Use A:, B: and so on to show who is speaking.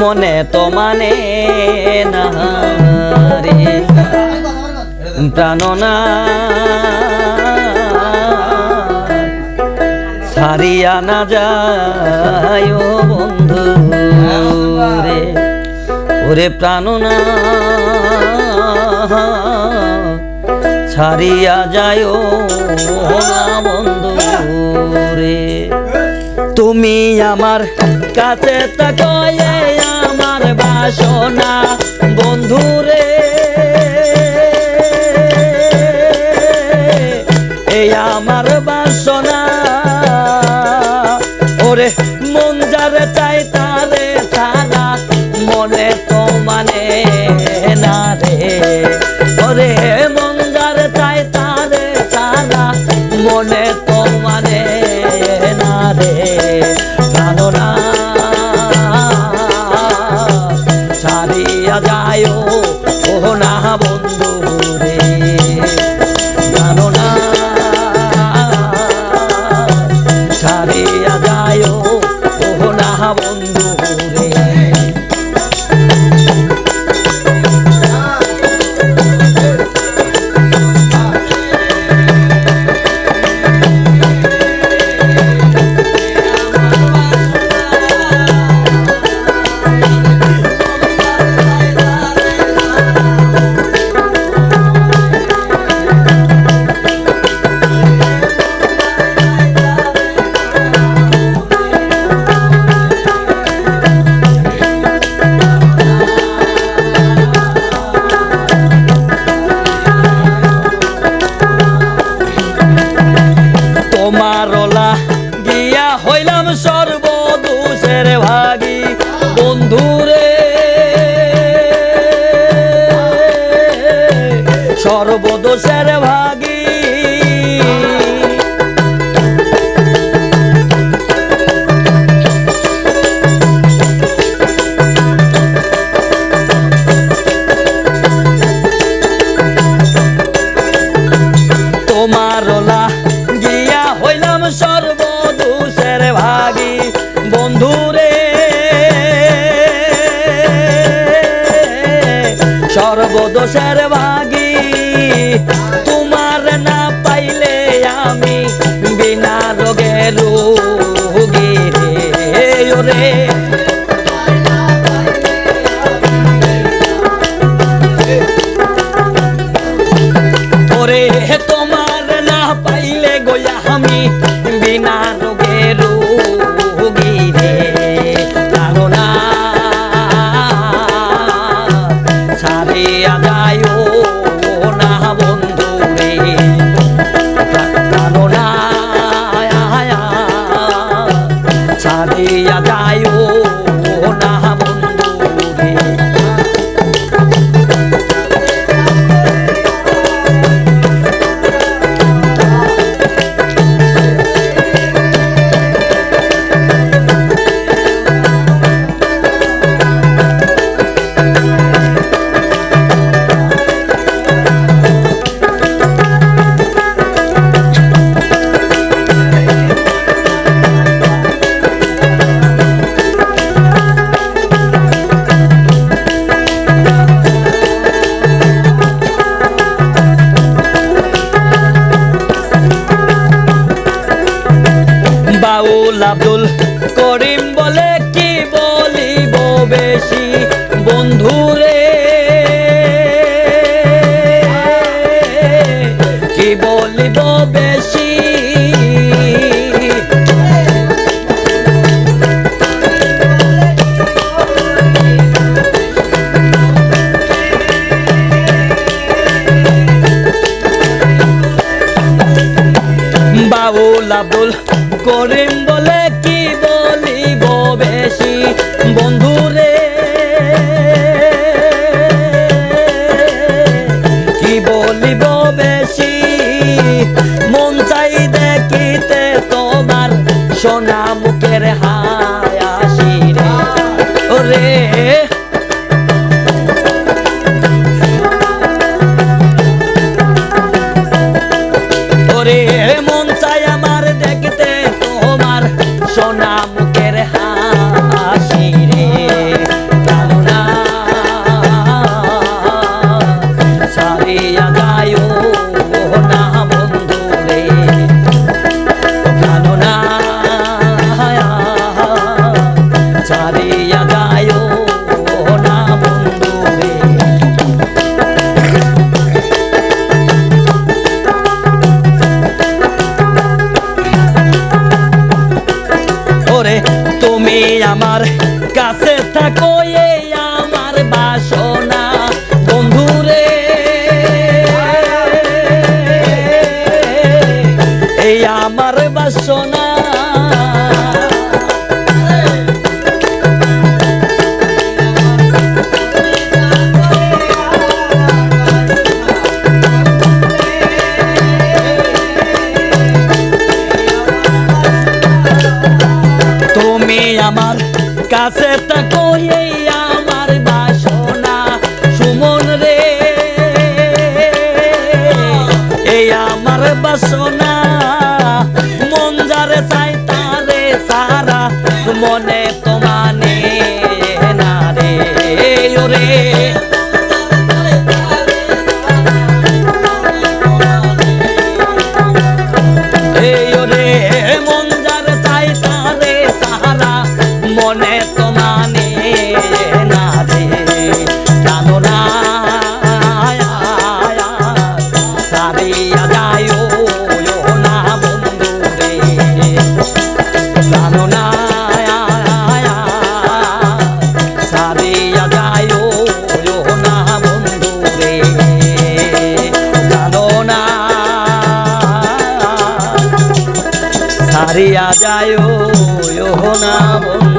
A: মনে তো মানে না রে প্রাণনা সারিয়া না যায় বন্ধু রে। ওরে প্রাণনা ছাড়িয়া যায় না বন্ধু রে। তুমি আমার কাছে তাকায় বাসনা বন্ধুরে। এই আমার বাসনা। ওরে সর্বদোষের ভাগী। বন্ধুরে সর্বদোষের আব্দুল করিম বলে কি বলিব বেশি বন্ধুরে? কি বলিব বেশি? বাবুল আব্দুল করিম বলে persona কাছে থাকো এই আমার বাসনা। বন্ধুরে এই আমার বাসনা। আমার কাছে এই আমার বাসনা, সুমন রে। এই আমার বাসনা, মন যারে চাই তারে সারা মানে যায় না